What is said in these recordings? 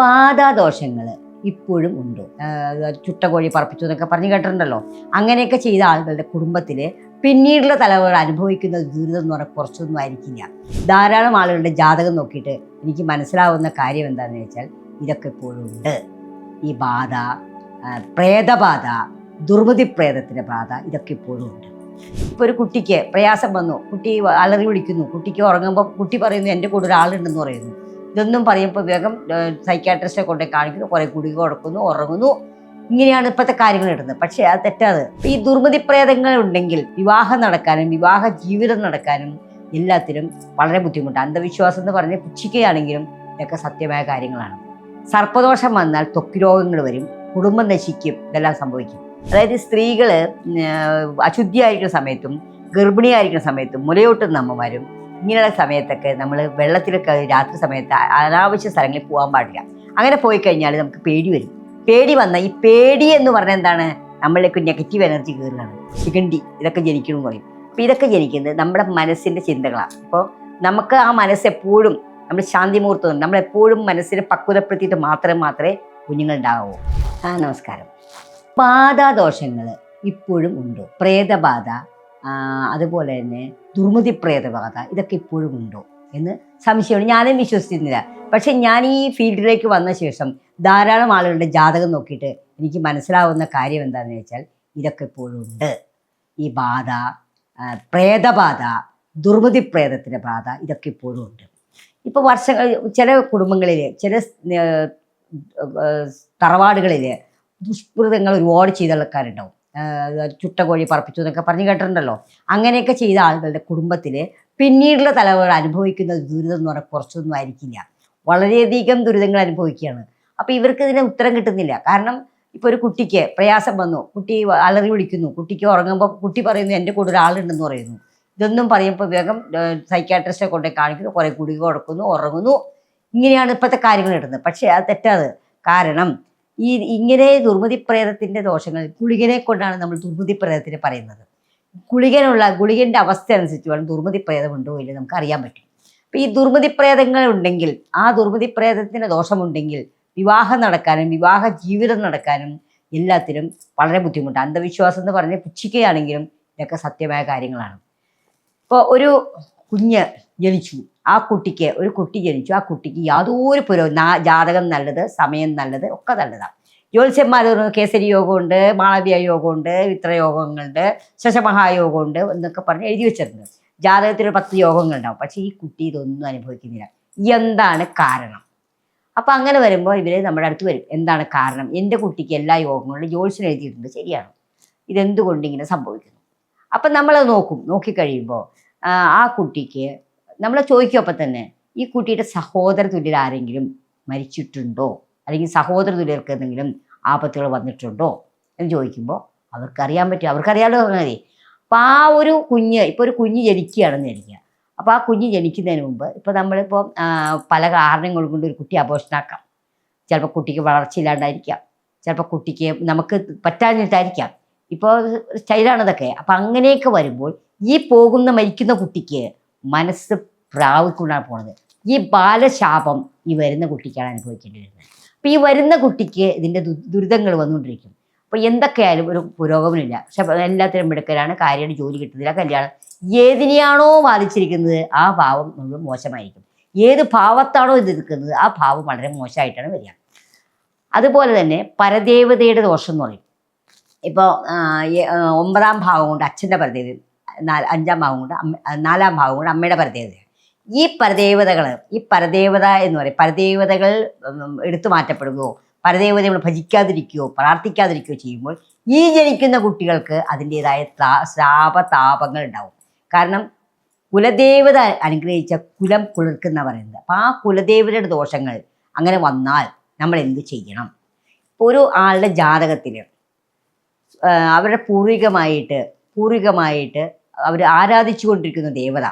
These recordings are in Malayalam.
പാതാദോഷങ്ങൾ ഇപ്പോഴും ഉണ്ട്. ചുട്ടകോഴി ചുട്ട കോഴി പറപ്പിച്ചു എന്നൊക്കെ പറഞ്ഞു കേട്ടിട്ടുണ്ടല്ലോ. അങ്ങനെയൊക്കെ ചെയ്ത ആളുകളുടെ കുടുംബത്തിൽ പിന്നീടുള്ള തലമുറ അനുഭവിക്കുന്ന ദുരിതം എന്ന് പറഞ്ഞാൽ കുറച്ചൊന്നും ആയിരിക്കില്ല. ധാരാളം ആളുകളുടെ ജാതകം നോക്കിയിട്ട് എനിക്ക് മനസ്സിലാവുന്ന കാര്യം എന്താണെന്ന് വെച്ചാൽ ഇതൊക്കെ ഇപ്പോഴും ഉണ്ട്. ഈ ബാധ പ്രേതബാധ ദുർമതി പ്രേതത്തിന്റെ ബാധ ഇതൊക്കെ ഇപ്പോഴും ഉണ്ട്. ഇപ്പോൾ ഒരു കുട്ടിക്ക് പ്രയാസം വന്നു. കുട്ടി അലറി വിളിക്കുന്നു. കുട്ടിക്ക് ഉറങ്ങുമ്പോൾ കുട്ടി പറയുന്നു എന്റെ കൂടെ ഒരാളുണ്ടെന്ന് പറയുന്നു. ഇതൊന്നും പറയുമ്പോൾ വേഗം സൈക്കാട്രിസ്റ്റിനെ കൊണ്ടുപോയി കാണിക്കുന്നു കുറേ കുടി കൊടുക്കുന്നു ഉറങ്ങുന്നു. ഇങ്ങനെയാണ് ഇപ്പോഴത്തെ കാര്യങ്ങൾ ഇടുന്നത്. പക്ഷേ അത് തെറ്റാത് ഈ ദുർമതി പ്രേതങ്ങൾ ഉണ്ടെങ്കിൽ വിവാഹം നടക്കാനും വിവാഹ ജീവിതം നടക്കാനും എല്ലാത്തിനും വളരെ ബുദ്ധിമുട്ടാണ്. അന്ധവിശ്വാസം എന്ന് പറഞ്ഞ് പുച്ഛിക്കുകയാണെങ്കിലും ഇതൊക്കെ സത്യമായ കാര്യങ്ങളാണ്. സർപ്പദോഷം വന്നാൽ ത്വക്ക് രോഗങ്ങൾ വരും കുടുംബം നശിക്കും ഇതെല്ലാം സംഭവിക്കും. അതായത് സ്ത്രീകൾ അശുദ്ധിയായിരിക്കുന്ന സമയത്തും ഗർഭിണിയായിരിക്കുന്ന സമയത്തും മുലയൂട്ടുന്ന അമ്മമാരും ഇങ്ങനെയുള്ള സമയത്തൊക്കെ നമ്മൾ വെള്ളത്തിലൊക്കെ രാത്രി സമയത്ത് അനാവശ്യ സ്ഥലങ്ങളിൽ പോകാൻ പാടില്ല. അങ്ങനെ പോയി കഴിഞ്ഞാൽ നമുക്ക് പേടി വരും. പേടി വന്ന ഈ പേടി എന്ന് പറഞ്ഞാൽ എന്താണ്? നമ്മളിലേക്ക് നെഗറ്റീവ് എനർജി കയറുകയാണ് ചികണ്ടി ഇതൊക്കെ ജനിക്കണം പറയും. അപ്പോൾ ഇതൊക്കെ ജനിക്കുന്നത് നമ്മുടെ മനസ്സിന്റെ ചിന്തകളാണ്. അപ്പോൾ നമുക്ക് ആ മനസ്സെപ്പോഴും നമ്മൾ ശാന്തി മുഹൂർത്തം നമ്മളെപ്പോഴും മനസ്സിനെ പക്വതപ്പെടുത്തിയിട്ട് മാത്രം മാത്രമേ കുഞ്ഞുങ്ങൾ ഉണ്ടാകൂ ആ നമസ്കാരം. ബാധാദോഷങ്ങൾ ഇപ്പോഴും ഉണ്ട്. പ്രേതബാധ അതുപോലെ തന്നെ ദുർമതി പ്രേതബാധ ഇതൊക്കെ ഇപ്പോഴും ഉണ്ടോ എന്ന് സംശയമാണ് ഞാനും വിശ്വസിച്ചിരുന്നില്ല. പക്ഷെ ഞാൻ ഈ ഫീൽഡിലേക്ക് വന്ന ശേഷം ധാരാളം ആളുകളുടെ ജാതകം നോക്കിയിട്ട് എനിക്ക് മനസ്സിലാവുന്ന കാര്യം എന്താണെന്ന് വെച്ചാൽ ഇതൊക്കെ ഇപ്പോഴും ഉണ്ട്. ഈ ബാധ പ്രേതബാധ ദുർമതി പ്രേതത്തിന്റെ ബാധ ഇതൊക്കെ ഇപ്പോഴും ഉണ്ട്. ഇപ്പോൾ വർഷങ്ങൾ ചില കുടുംബങ്ങളിൽ ചില തറവാടുകളിൽ ദുഷ്കൃതങ്ങൾ ഒരുപാട് ചെയ്ത ആൾക്കാരുണ്ടാവും. ആഹ് ചുട്ട കോഴി പറപ്പിച്ചു എന്നൊക്കെ പറഞ്ഞ് കേട്ടിട്ടുണ്ടല്ലോ. അങ്ങനെയൊക്കെ ചെയ്ത ആളുകളുടെ കുടുംബത്തിൽ പിന്നീടുള്ള തലമുറ അനുഭവിക്കുന്ന ദുരിതം എന്ന് പറഞ്ഞാൽ കുറച്ചൊന്നും ആയിരിക്കില്ല. വളരെയധികം ദുരിതങ്ങൾ അനുഭവിക്കുകയാണ്. അപ്പോൾ ഇവർക്ക് ഇതിന് ഉത്തരം കിട്ടുന്നില്ല. കാരണം ഇപ്പോൾ ഒരു കുട്ടിക്ക് പ്രയാസം വന്നു. കുട്ടി അലറി വിളിക്കുന്നു. കുട്ടിക്ക് ഉറങ്ങുമ്പോൾ കുട്ടി പറയുന്നു എന്റെ കൂടെ ഒരാളുണ്ടെന്ന് പറയുന്നു. ഇതൊന്നും പറയുമ്പോൾ വേഗം സൈക്കാട്രിസ്റ്റിനെ കൊണ്ട് കാണിക്കുന്നു. കുറേ കുടിക കൊടുക്കുന്നു ഉറങ്ങുന്നു. ഇങ്ങനെയാണ് ഇപ്പോഴത്തെ കാര്യങ്ങൾ ഇടുന്നത് പക്ഷേ അത് തെറ്റാത് കാരണം ഈ ഇങ്ങനെ ദുർമതി പ്രേതത്തിന്റെ ദോഷങ്ങൾ ഗുളികനെ കൊണ്ടാണ് നമ്മൾ ദുർമതി പ്രേതത്തിന് പറയുന്നത്. ഗുളികനുള്ള ഗുളികന്റെ അവസ്ഥ അനുസരിച്ച് വേണം ദുർമതി പ്രേതം ഉണ്ടോ ഇല്ല നമുക്ക് അറിയാൻ പറ്റും. അപ്പോൾ ഈ ദുർമതി പ്രേതങ്ങൾ ഉണ്ടെങ്കിൽ ആ ദുർമതി പ്രേതത്തിന് ദോഷമുണ്ടെങ്കിൽ വിവാഹം നടക്കാനും വിവാഹ ജീവിതം നടക്കാനും എല്ലാത്തിനും വളരെ ബുദ്ധിമുട്ടാണ് അന്ധവിശ്വാസം എന്ന് പറഞ്ഞ് പുച്ഛിക്കുകയാണെങ്കിലും ഇതൊക്കെ സത്യമായ കാര്യങ്ങളാണ്. ഇപ്പോൾ ഒരു കുഞ്ഞ് ജനിച്ചു. ആ കുട്ടിക്ക് ഒരു കുട്ടി ജനിച്ചു ആ കുട്ടിക്ക് യാതൊരു പുരോ ജാതകം നല്ലത് സമയം നല്ലത് ഒക്കെ നല്ലതാണ് ജ്യോത്സ്യന്മാർ കേസരി യോഗമുണ്ട് മാളവ്യ യോഗമുണ്ട് വിത്രയോഗങ്ങളുണ്ട് ശശമഹായോഗമുണ്ട് എന്നൊക്കെ പറഞ്ഞ് എഴുതി വെച്ചിട്ടുണ്ട്. ജാതകത്തിൽ പത്ത് യോഗങ്ങളുണ്ടാവും. പക്ഷേ ഈ കുട്ടി ഇതൊന്നും അനുഭവിക്കുന്നില്ല. എന്താണ് കാരണം? അപ്പം അങ്ങനെ വരുമ്പോൾ ഇവർ നമ്മുടെ അടുത്ത് വരും. എന്താണ് കാരണം? എന്റെ കുട്ടിക്ക് എല്ലാ യോഗങ്ങളിലും ജ്യോത്സ്യം എഴുതിയിട്ടുണ്ട്. ശരിയാണ്? ഇതെന്തുകൊണ്ട് ഇങ്ങനെ സംഭവിക്കുന്നു? അപ്പം നമ്മളത് നോക്കും. നോക്കിക്കഴിയുമ്പോൾ ആ കുട്ടിക്ക് നമ്മൾ ചോദിക്കും അപ്പം തന്നെ ഈ കുട്ടിയുടെ സഹോദര തുല്യർ ആരെങ്കിലും മരിച്ചിട്ടുണ്ടോ? അല്ലെങ്കിൽ സഹോദര തുല്യർക്ക് എന്തെങ്കിലും ആപത്തുകൾ വന്നിട്ടുണ്ടോ? എന്ന് ചോദിക്കുമ്പോൾ അവർക്കറിയാൻ പറ്റും അവർക്കറിയാലോ മതി അപ്പോൾ ആ ഒരു കുഞ്ഞ് ഇപ്പോൾ ഒരു കുഞ്ഞ് ജനിക്കുകയാണെന്ന് ജനിക്കുക അപ്പോൾ ആ കുഞ്ഞ് ജനിക്കുന്നതിന് മുമ്പ് ഇപ്പോൾ നമ്മളിപ്പോൾ പല കാരണങ്ങൾ കൊണ്ട് ഒരു കുട്ടി അപോഷണാക്കാം ചിലപ്പോൾ കുട്ടിക്ക് വളർച്ചയില്ലാണ്ടായിരിക്കാം. ചിലപ്പോൾ കുട്ടിക്ക് നമുക്ക് പറ്റാഞ്ഞിട്ടായിരിക്കാം. ഇപ്പോൾ സ്റ്റൈലാണ് ഇതൊക്കെ അപ്പം അങ്ങനെയൊക്കെ വരുമ്പോൾ ഈ പോകുന്ന മരിക്കുന്ന കുട്ടിക്ക് മനസ്സ് പ്രാവിക്കൊണ്ടാണ് പോണത്. ഈ ബാലശാപം ഈ വരുന്ന കുട്ടിക്കാണ് അനുഭവിക്കേണ്ടി വരുന്നത് അപ്പം ഈ വരുന്ന കുട്ടിക്ക് ഇതിന്റെ ദുരിതങ്ങൾ വന്നുകൊണ്ടിരിക്കും. അപ്പോൾ എന്തൊക്കെയായാലും ഒരു പുരോഗമനമില്ല. പക്ഷെ എല്ലാത്തിനും മിടുക്കലാണ് കാര്യമായിട്ട് ജോലി കിട്ടുന്നില്ല. കല്യാണം ഏതിനെയാണോ ബാധിച്ചിരിക്കുന്നത് ആ ഭാവം മുഴുവൻ മോശമായിരിക്കും. ഏത് ഭാവത്താണോ ഇത് നിൽക്കുന്നത് ആ ഭാവം വളരെ മോശമായിട്ടാണ് വരിക. അതുപോലെ തന്നെ പരദേവതയുടെ ദോഷം എന്ന് പറയും. ഇപ്പോൾ ഒമ്പതാം ഭാവം കൊണ്ട് അച്ഛന്റെ പരദേവത അഞ്ചാം ഭാവം കൊണ്ട് നാലാം ഭാവം കൊണ്ട് അമ്മയുടെ പരദേവത ഈ പരദേവതകൾ ഈ പരദേവത എന്ന് പറയും. പരദേവതകൾ എടുത്തു മാറ്റപ്പെടുകയോ പരദേവതകൾ ഭജിക്കാതിരിക്കുകയോ പ്രാർത്ഥിക്കാതിരിക്കുകയോ ചെയ്യുമ്പോൾ ഈ ജനിക്കുന്ന കുട്ടികൾക്ക് അതിന്റെതായ ശാപതാപങ്ങൾ ഉണ്ടാവും. കാരണം കുലദേവത അനുഗ്രഹിച്ച കുലം കുളിർക്കുന്ന പറയുന്നത് അപ്പം ആ കുലദേവതയുടെ ദോഷങ്ങൾ അങ്ങനെ വന്നാൽ നമ്മൾ എന്ത് ചെയ്യണം? ഒരു ആളുടെ ജാതകത്തിൽ അവരുടെ പൂർവികമായിട്ട് പൂർവികമായിട്ട് അവർ ആരാധിച്ചു കൊണ്ടിരിക്കുന്ന ദേവത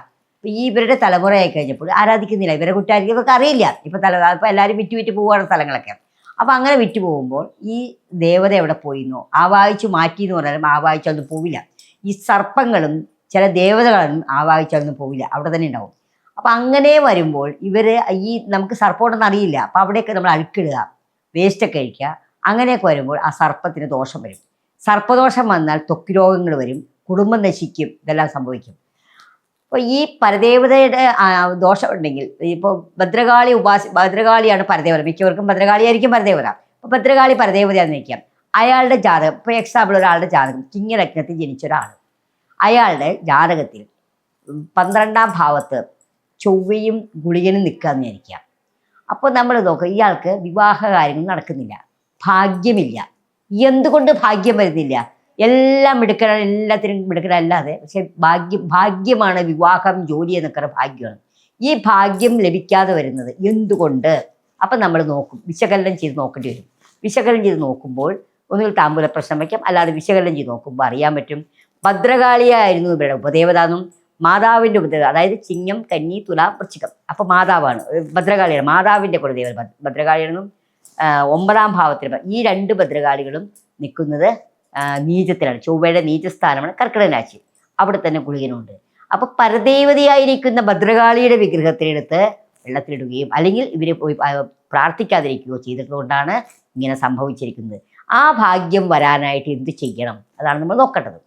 ഈ ഇവരുടെ തലമുറയായി കഴിഞ്ഞപ്പോൾ ആരാധിക്കുന്നില്ല. ഇവരെ കുറ്റായിരിക്കും. ഇവർക്ക് അറിയില്ല. ഇപ്പം തല ഇപ്പം എല്ലാവരും വിറ്റ് വിറ്റ് പോവുകയാണ് സ്ഥലങ്ങളൊക്കെ. അപ്പം അങ്ങനെ വിറ്റ് പോകുമ്പോൾ ഈ ദേവത എവിടെ പോയിന്നോ ആവാഹിച്ചു മാറ്റി എന്ന് പറഞ്ഞാലും ആവാഹിച്ചു അതൊന്നും പോവില്ല. ഈ സർപ്പങ്ങളും ചില ദേവതകളും ആവാഹിച്ചു അതൊന്നും പോവില്ല. അവിടെ തന്നെ ഉണ്ടാവും. അപ്പം അങ്ങനെ വരുമ്പോൾ ഇവർ ഈ നമുക്ക് സർപ്പമുണ്ടെന്ന് അറിയില്ല. അപ്പം അവിടെയൊക്കെ നമ്മൾ അഴുക്കിടുക വേസ്റ്റൊക്കെ കഴിക്കുക അങ്ങനെയൊക്കെ വരുമ്പോൾ ആ സർപ്പത്തിന് ദോഷം വരും. സർപ്പദോഷം വന്നാൽ ത്വക്ക് രോഗങ്ങൾ വരും. കുടുംബം നശിക്കും ഇതെല്ലാം സംഭവിക്കും. അപ്പോൾ ഈ പരദേവതയുടെ ദോഷമുണ്ടെങ്കിൽ ഇപ്പോൾ ഭദ്രകാളി ഉപാസി ഭദ്രകാളിയാണ് പരദേവത. മിക്കവർക്കും ഭദ്രകാളിയായിരിക്കും പരദേവത. അപ്പോൾ ഭദ്രകാളി പരദേവതയാണെന്ന് വയ്ക്കാം അയാളുടെ ജാതകം ഇപ്പോൾ എക്സാമ്പിൾ ഒരാളുടെ ജാതകം ചിങ്ങലഗ്നത്തിൽ ജനിച്ച ഒരാൾ. അയാളുടെ ജാതകത്തിൽ പന്ത്രണ്ടാം ഭാവത്ത് ചൊവ്വയും ഗുളികനും നിൽക്കാമെന്ന് വിചാരിക്കാം അപ്പോൾ നമ്മൾ നോക്കുക ഇയാൾക്ക് വിവാഹ കാര്യങ്ങൾ നടക്കുന്നില്ല. ഭാഗ്യമില്ല. എന്തുകൊണ്ട് ഭാഗ്യം വരുന്നില്ല? എല്ലാം മിടുക്കരാണ് എല്ലാത്തിനും മിടുക്കരല്ലാതെ പക്ഷെ ഭാഗ്യം ഭാഗ്യമാണ് വിവാഹം ജോലി എന്നൊക്കെ ഭാഗ്യമാണ്. ഈ ഭാഗ്യം ലഭിക്കാതെ വരുന്നത് എന്തുകൊണ്ട്? അപ്പം നമ്മൾ നോക്കും. വിശകലനം ചെയ്ത് നോക്കേണ്ടി വരും. വിശകലനം ചെയ്ത് നോക്കുമ്പോൾ ഒന്നുകിൽ താമ്പൂല പ്രശ്നം വയ്ക്കാം. അല്ലാതെ വിശകലനം ചെയ്ത് നോക്കുമ്പോൾ അറിയാൻ പറ്റും. ഭദ്രകാളിയായിരുന്നു ഇവരുടെ ഉപദേവതാന്നും മാതാവിന്റെ ഉപദേവത അതായത് ചിങ്ങം കന്നി തുല വൃശ്ചികം. അപ്പോൾ മാതാവാണ്. ഭദ്രകാളിയാണ്. മാതാവിന്റെ കുലദേവത ഭദ്ര- ഭദ്രകാളിയാണെന്നും ഒമ്പതാം ഭാവത്തിൽ ഈ രണ്ട് ഭദ്രകാളികളും നിൽക്കുന്നത് നീചത്തിലാണ്. ചൊവ്വയുടെ നീചസ്ഥാനമാണ് കർക്കിടക രാശി. അവിടെ തന്നെ ഗുളികനുണ്ട്. അപ്പൊ പരദേവതയായിരിക്കുന്ന ഭദ്രകാളിയുടെ വിഗ്രഹത്തിനെടുത്ത് വെള്ളത്തിലിടുകയും അല്ലെങ്കിൽ ഇവരെ പോയി പ്രാർത്ഥിക്കാതിരിക്കുകയോ ചെയ്തിട്ടുകൊണ്ടാണ് ഇങ്ങനെ സംഭവിച്ചിരിക്കുന്നത്. ആ ഭാഗ്യം വരാനായിട്ട് എന്ത് ചെയ്യണം? അതാണ് നമ്മൾ നോക്കേണ്ടത്.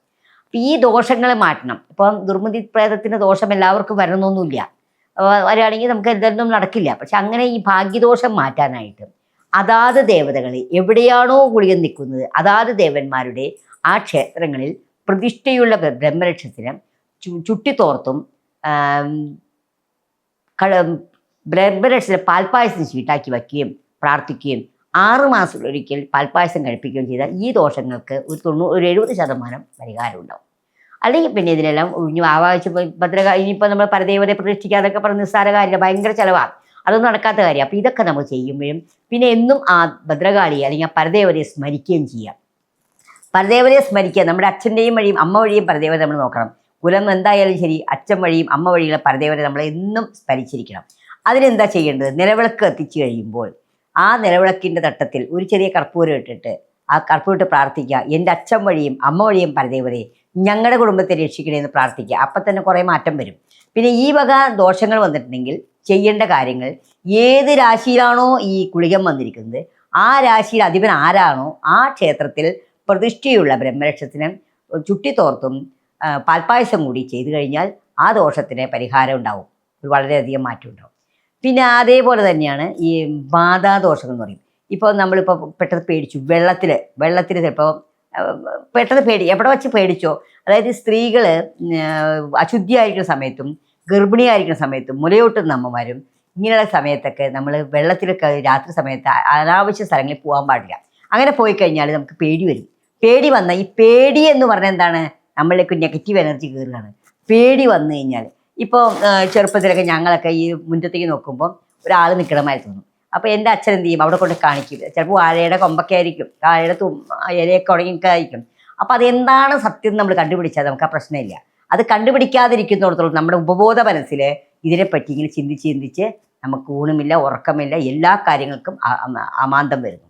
അപ്പം ഈ ദോഷങ്ങളെ മാറ്റണം. ഇപ്പം ദുർമതി പ്രേതത്തിന്റെ ദോഷം എല്ലാവർക്കും വരണമെന്നൊന്നുമില്ല. വരികയാണെങ്കിൽ നമുക്ക് എന്തെങ്കിലും നടക്കില്ല. പക്ഷെ അങ്ങനെ ഈ ഭാഗ്യദോഷം മാറ്റാനായിട്ട് അതാത് ദേവതകളെ എവിടെയാണോ ഗുളികൻ നിൽക്കുന്നത് അതാത് ദേവന്മാരുടെ ആ ക്ഷേത്രങ്ങളിൽ പ്രതിഷ്ഠയുള്ള ബ്ര- ബ്രഹ്മരക്ഷത്തിന് ചുട്ടിത്തോർത്തും ബ്രഹ്മരക്ഷത്തിന് പാൽപ്പായസം ചീട്ടാക്കി വയ്ക്കുകയും പ്രാർത്ഥിക്കുകയും ആറ് മാസത്തിലൊരിക്കൽ പാൽപ്പായസം കഴിപ്പിക്കുകയും ചെയ്താൽ ഈ ദോഷങ്ങൾക്ക് ഒരു തൊണ്ണൂറ് ഒരു എഴുപത് ശതമാനം പരിഹാരം ഉണ്ടാവും. അല്ലെങ്കിൽ പിന്നെ ഇതിനെല്ലാം ഒഴിഞ്ഞു ആവാഴ്ച ഭദ്രക ഇനിയിപ്പോൾ നമ്മൾ പരദേവതയെ പ്രതിഷ്ഠിക്കാതൊക്കെ പറഞ്ഞ നിസ്സാര കാര്യമില്ല ഭയങ്കര ചിലവാണ് അതൊന്നും നടക്കാത്ത കാര്യം. അപ്പോൾ ഇതൊക്കെ നമ്മൾ ചെയ്യുമ്പോഴും പിന്നെ എന്നും ആ ഭദ്രകാളിയെ അല്ലെങ്കിൽ ആ പരദേവതയെ സ്മരിക്കുകയും ചെയ്യാം. പരദേവതയെ സ്മരിക്കുക നമ്മുടെ അച്ഛന്റെയും വഴിയും അമ്മ വഴിയും പരദേവത നമ്മൾ നോക്കണം. കുലം എന്തായാലും ശരി അച്ഛൻ വഴിയും അമ്മ വഴിയുള്ള പരദേവത നമ്മൾ എന്നും സ്മരിച്ചിരിക്കണം. അതിനെന്താ ചെയ്യേണ്ടത്? നിലവിളക്ക് എത്തിച്ചു കഴിയുമ്പോൾ ആ നിലവിളക്കിന്റെ തട്ടത്തിൽ ഒരു ചെറിയ കർപ്പൂരം ഇട്ടിട്ട് ആ കർപ്പൂരം ഇട്ട് പ്രാർത്ഥിക്കുക. എന്റെ അച്ഛൻ വഴിയും അമ്മ വഴിയും പരദേവതയെ ഞങ്ങളുടെ കുടുംബത്തെ രക്ഷിക്കണേ എന്ന് പ്രാർത്ഥിക്കുക. അപ്പം തന്നെ കുറേ മാറ്റം വരും. പിന്നെ ഈ വക ദോഷങ്ങൾ വന്നിട്ടുണ്ടെങ്കിൽ ചെയ്യേണ്ട കാര്യങ്ങൾ. ഏത് രാശിയിലാണോ ഈ കുളികം വന്നിരിക്കുന്നത്? ആ രാശിയിൽ അധിപൻ ആരാണോ? ആ ക്ഷേത്രത്തിൽ പ്രതിഷ്ഠയുള്ള ബ്രഹ്മരക്ഷത്തിന് ചുട്ടിത്തോർത്തും പാൽപ്പായസം കൂടി ചെയ്തു കഴിഞ്ഞാൽ ആ ദോഷത്തിന് പരിഹാരം ഉണ്ടാവും. വളരെയധികം മാറ്റം ഉണ്ടാവും. പിന്നെ അതേപോലെ തന്നെയാണ് ഈ ബാധാദോഷങ്ങൾ എന്ന് പറയും ഇപ്പോൾ നമ്മളിപ്പോൾ പെട്ടെന്ന് പേടിച്ചു. വെള്ളത്തിൽ വെള്ളത്തിൽ ചിലപ്പോൾ പെട്ടെന്ന് പേടി. എവിടെ വെച്ച് പേടിച്ചോ? അതായത് സ്ത്രീകൾ അശുദ്ധിയായിരിക്കുന്ന സമയത്തും ഗർഭിണിയായിരിക്കുന്ന സമയത്ത് മുലയൂട്ടുന്ന അമ്മമാരും ഇങ്ങനെയുള്ള സമയത്തൊക്കെ നമ്മൾ വെള്ളത്തിലൊക്കെ രാത്രി സമയത്ത് അനാവശ്യ സ്ഥലങ്ങളിൽ പോകാൻ പാടില്ല. അങ്ങനെ പോയി കഴിഞ്ഞാൽ നമുക്ക് പേടി വരും. പേടി വന്ന ഈ പേടി എന്ന് പറഞ്ഞാൽ എന്താണ്? നമ്മളിലേക്ക് നെഗറ്റീവ് എനർജി കയറുകയാണ്. പേടി വന്നു കഴിഞ്ഞാൽ ഇപ്പോൾ ചെറുപ്പത്തിലൊക്കെ ഞങ്ങളൊക്കെ ഈ മുറ്റത്തേക്ക് നോക്കുമ്പോൾ ഒരാൾ നിൽക്കണമായി തോന്നും. അപ്പോൾ എന്റെ അച്ഛൻ എന്ത് ചെയ്യും? അവിടെ കൊണ്ട് കാണിക്കും. ചിലപ്പോൾ വാഴയുടെ കൊമ്പൊക്കെ ആയിരിക്കും. വാഴയുടെ തും ഇലയൊക്കെ ഉണങ്ങിയൊക്കെ ആയിരിക്കും അപ്പോൾ അതെന്താണ് സത്യം നമ്മൾ കണ്ടുപിടിച്ചാൽ നമുക്ക് ആ പ്രശ്നമില്ല. അത് കണ്ടുപിടിക്കാതിരിക്കുന്നിടത്തോളം നമ്മുടെ ഉപബോധ മനസ്സിൽ ഇതിനെപ്പറ്റി ഇങ്ങനെ ചിന്തിച്ച് ചിന്തിച്ച് നമുക്ക് ഊണുമില്ല ഉറക്കമില്ല എല്ലാ കാര്യങ്ങൾക്കും അമാന്തം വരുന്നു.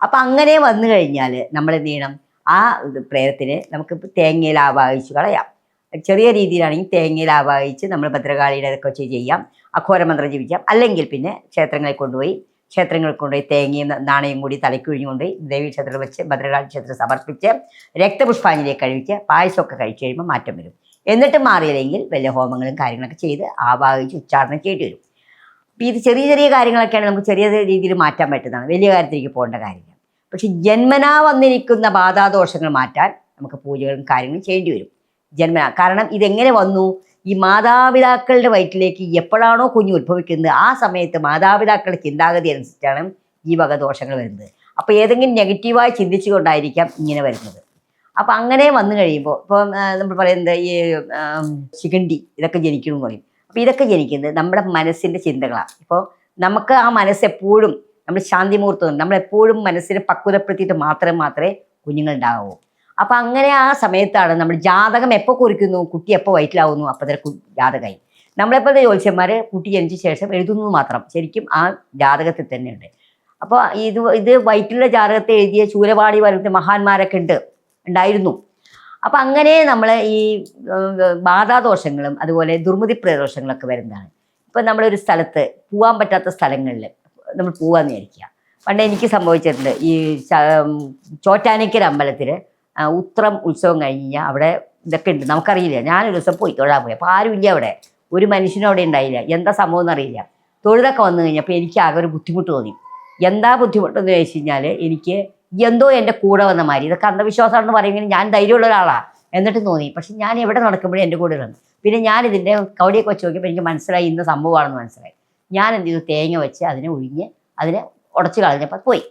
അപ്പം അങ്ങനെ വന്നു കഴിഞ്ഞാൽ നമ്മൾ എന്ത് ചെയ്യണം? ആ പ്രേതത്തിന് നമുക്ക് തേങ്ങയിൽ ആവാഹിച്ച് കളയാം. ചെറിയ രീതിയിലാണെങ്കിൽ തേങ്ങയിൽ ആവാഹിച്ച് നമ്മൾ ഭദ്രകാളിയുടെ ഇതൊക്കെ വെച്ച് ചെയ്യാം. അഘോരമന്ത്രം ജപിക്കാം. അല്ലെങ്കിൽ പിന്നെ ക്ഷേത്രങ്ങളിൽ കൊണ്ടുപോയി ക്ഷേത്രങ്ങളിൽ കൊണ്ടുപോയി തേങ്ങയും നാണയം കൂടി തലയ്ക്കൊഴിഞ്ഞു കൊണ്ടുപോയി ദേവീ ക്ഷേത്രത്തിൽ വെച്ച് ഭദ്രകാളി ക്ഷേത്രം സമർപ്പിച്ച് രക്തപുഷ്പാഞ്ജലിയെ കഴിവിച്ച് പായസമൊക്കെ കഴിച്ചു കഴിയുമ്പോൾ മാറ്റം വരും. എന്നിട്ട് മാറിയില്ലെങ്കിൽ വലിയ ഹോമങ്ങളും കാര്യങ്ങളൊക്കെ ചെയ്ത് ആവാഹിച്ച് ഉച്ചാരണം ചെയ്യേണ്ടി വരും. അപ്പം ഇത് ചെറിയ ചെറിയ കാര്യങ്ങളൊക്കെയാണ് നമുക്ക് ചെറിയ രീതിയിൽ മാറ്റാൻ പറ്റുന്നതാണ്. വലിയ കാര്യത്തിലേക്ക് പോകേണ്ട കാര്യമില്ല. പക്ഷെ ജന്മനാ വന്നിരിക്കുന്ന ബാധാദോഷങ്ങൾ മാറ്റാൻ നമുക്ക് പൂജകളും കാര്യങ്ങളും ചെയ്യേണ്ടി വരും. ജന്മന. കാരണം ഇതെങ്ങനെ വന്നു? ഈ മാതാപിതാക്കളുടെ വയറ്റിലേക്ക് എപ്പോഴാണോ കുഞ്ഞ് ഉത്ഭവിക്കുന്നത്? ആ സമയത്ത് മാതാപിതാക്കളുടെ ചിന്താഗതി അനുസരിച്ചാണ് ഈ വക ദോഷങ്ങൾ വരുന്നത്. അപ്പോൾ ഏതെങ്കിലും നെഗറ്റീവായി ചിന്തിച്ചുകൊണ്ടായിരിക്കാം ഇങ്ങനെ വരുന്നത്. അപ്പം അങ്ങനെ വന്നു കഴിയുമ്പോൾ ഇപ്പം നമ്മൾ പറയുന്നത് ഈ ശിഖണ്ഡി ഇതൊക്കെ ജനിക്കണം പറയും. അപ്പോൾ ഇതൊക്കെ ജനിക്കുന്നത് നമ്മുടെ മനസ്സിന്റെ ചിന്തകളാണ്. ഇപ്പോൾ നമുക്ക് ആ മനസ്സ് എപ്പോഴും നമ്മൾ ശാന്തി മുഹൂർത്തം നമ്മൾ എപ്പോഴും മനസ്സിനെ പക്വതപ്പെടുത്തിയിട്ട് മാത്രം മാത്രമേ കുഞ്ഞുങ്ങൾ ഉണ്ടാകൂ അപ്പം അങ്ങനെ ആ സമയത്താണ് നമ്മൾ ജാതകം എപ്പോൾ കുറിക്കുന്നു കുട്ടി എപ്പോൾ വയറ്റിലാവുന്നു അപ്പോൾ തന്നെ ജാതകമായി. നമ്മളെപ്പോഴത്തെ ജ്യോത്സ്യന്മാർ കുട്ടി ജനിച്ച ശേഷം എഴുതുന്നത് മാത്രം. ശരിക്കും ആ ജാതകത്തിൽ തന്നെയുണ്ട്. അപ്പോൾ ഇത് ഇത് വയറ്റിലുള്ള ജാതകത്തെ എഴുതിയ ചൂരവാടി വരുന്ന മഹാന്മാരൊക്കെ ഉണ്ട്. ഉണ്ടായിരുന്നു. അപ്പം അങ്ങനെ നമ്മൾ ഈ ബാധാദോഷങ്ങളും അതുപോലെ ദുർമതി പ്രദോഷങ്ങളൊക്കെ വരുന്നതാണ്. ഇപ്പം നമ്മളൊരു സ്ഥലത്ത് പോകാൻ പറ്റാത്ത സ്ഥലങ്ങളിൽ നമ്മൾ പോകാമെന്ന് വിചാരിക്കുക. പണ്ട് എനിക്ക് സംഭവിച്ചിട്ടുണ്ട്. ഈ ചോറ്റാനിക്കര അമ്പലത്തിൽ ഉത്രം ഉത്സവം കഴിഞ്ഞ് കഴിഞ്ഞാൽ അവിടെ ഇതൊക്കെ ഉണ്ട്. നമുക്കറിയില്ല. ഞാനൊരു ദിവസം പോയി തൊഴാൻ പോയി. അപ്പോൾ ആരും ഇല്ല അവിടെ. ഒരു മനുഷ്യനും അവിടെ ഉണ്ടായില്ല. എന്താ സംഭവം എന്നറിയില്ല തൊഴുതൊക്കെ വന്നു കഴിഞ്ഞപ്പോൾ എനിക്ക് ആകെ ഒരു ബുദ്ധിമുട്ട് തോന്നി. എന്താ ബുദ്ധിമുട്ടെന്ന് ചോദിച്ചു കഴിഞ്ഞാൽ എനിക്ക് എന്തോ എന്റെ കൂടെ വന്ന മാതിരി. ഇതൊക്കെ അന്ധവിശ്വാസമാണെന്ന് പറയുമെങ്കിൽ ഞാൻ ധൈര്യമുള്ള ഒരാളാണ് എന്നിട്ട് തോന്നി. പക്ഷെ ഞാൻ എവിടെ നടക്കുമ്പോഴും എന്റെ കൂടെ വന്നു പിന്നെ ഞാൻ ഇതിന്റെ കവടിയൊക്കെ വെച്ച് നോക്കിയപ്പോൾ എനിക്ക് മനസ്സിലായി ഇന്ന് സംഭവമാണെന്ന് മനസ്സിലായി. ഞാൻ എന്ത് ചെയ്തു? തേങ്ങ വെച്ച് അതിനെ ഒഴിഞ്ഞ് അതിനെ ഉടച്ചു കളഞ്ഞപ്പോൾ പോയി.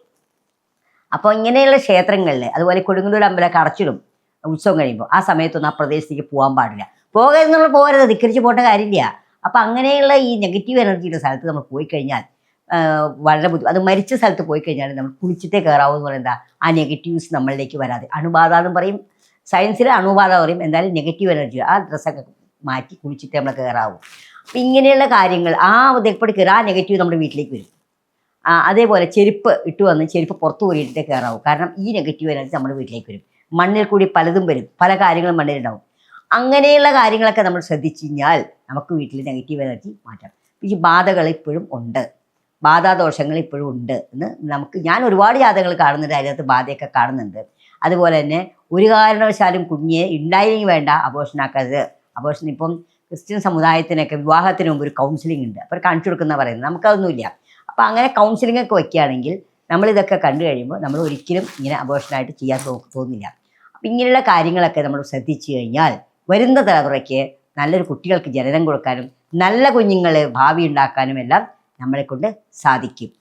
അപ്പോൾ ഇങ്ങനെയുള്ള ക്ഷേത്രങ്ങളിൽ അതുപോലെ കൊടുങ്ങല്ലൂർ അമ്പലമൊക്കെ അടച്ചിടും ഉത്സവം കഴിയുമ്പോൾ. ആ സമയത്തൊന്നും ആ പ്രദേശത്തേക്ക് പോകാൻ പാടില്ല. പോകരുന്നുള്ള പോകരുത് ധിക്കരിച്ച് പോകേണ്ട കാര്യമില്ല. അപ്പം അങ്ങനെയുള്ള ഈ നെഗറ്റീവ് എനർജിയുടെ സ്ഥലത്ത് നമ്മൾ പോയി കഴിഞ്ഞാൽ വളരെ ബുദ്ധി അത് മരിച്ച സ്ഥലത്ത് പോയി കഴിഞ്ഞാൽ നമ്മൾ കുളിച്ചിട്ടേ കയറാവൂ എന്ന് പറയുന്നത് ആ നെഗറ്റീവ്സ് നമ്മളിലേക്ക് വരാതെ. അണുബാധ എന്ന് പറയും. സയൻസിൽ അണുബാധ പറയും. എന്തായാലും നെഗറ്റീവ് എനർജി ആ ഡ്രസ്സൊക്കെ മാറ്റി കുളിച്ചിട്ടേ നമ്മൾ കയറാവൂ അപ്പം ഇങ്ങനെയുള്ള കാര്യങ്ങൾ ആ ഇതേപ്പടി കയറി ആ നെഗറ്റീവ് നമ്മുടെ വീട്ടിലേക്ക് വരും. അതേപോലെ ചെരുപ്പ് ഇട്ട് വന്ന് ചെരുപ്പ് പുറത്ത് ഊരിയിട്ടേ കയറാവൂ കാരണം ഈ നെഗറ്റീവ് എനർജി നമ്മുടെ വീട്ടിലേക്ക് വരും. മണ്ണിൽ കൂടി പലതും വരും. പല കാര്യങ്ങളും മണ്ണിലുണ്ടാവും. അങ്ങനെയുള്ള കാര്യങ്ങളൊക്കെ നമ്മൾ ശ്രദ്ധിച്ചു കഴിഞ്ഞാൽ നമുക്ക് വീട്ടിൽ നെഗറ്റീവ് എനർജി മാറ്റാം. ഈ ബാധകൾ ഇപ്പോഴും ഉണ്ട്. ബാധാദോഷങ്ങൾ ഇപ്പോഴും ഉണ്ട് എന്ന് നമുക്ക് ഞാൻ ഒരുപാട് ജാതകങ്ങൾ കാണുന്നുണ്ട് അതിനകത്ത് ബാധയൊക്കെ കാണുന്നുണ്ട്. അതുപോലെ തന്നെ ഒരു കാരണവശാലും കുഞ്ഞിയെ ഉണ്ടായെങ്കിൽ വേണ്ട അബോഷനാക്കരുത് അബോഷൻ ഇപ്പം ക്രിസ്ത്യൻ സമുദായത്തിനൊക്കെ വിവാഹത്തിന് മുമ്പ് ഒരു കൗൺസിലിംഗ് ഉണ്ട്. അപ്പോൾ കാണിച്ചു കൊടുക്കുന്ന പറയുന്നത്. നമുക്കതൊന്നുമില്ല. അപ്പോൾ അങ്ങനെ കൗൺസിലിംഗ് ഒക്കെ വയ്ക്കുകയാണെങ്കിൽ നമ്മളിതൊക്കെ കണ്ടു കഴിയുമ്പോൾ നമ്മൾ ഒരിക്കലും ഇങ്ങനെ അബോഷനായിട്ട് ചെയ്യാൻ തോന്നുന്നില്ല അപ്പം ഇങ്ങനെയുള്ള കാര്യങ്ങളൊക്കെ നമ്മൾ ശ്രദ്ധിച്ചു കഴിഞ്ഞാൽ വരുന്ന തലമുറയ്ക്ക് നല്ലൊരു കുട്ടികൾക്ക് ജനനം കൊടുക്കാനും നല്ല കുഞ്ഞുങ്ങളെ ഭാവി ഉണ്ടാക്കാനും എല്ലാം നമ്മളെ കൊണ്ട് സാധിക്കും.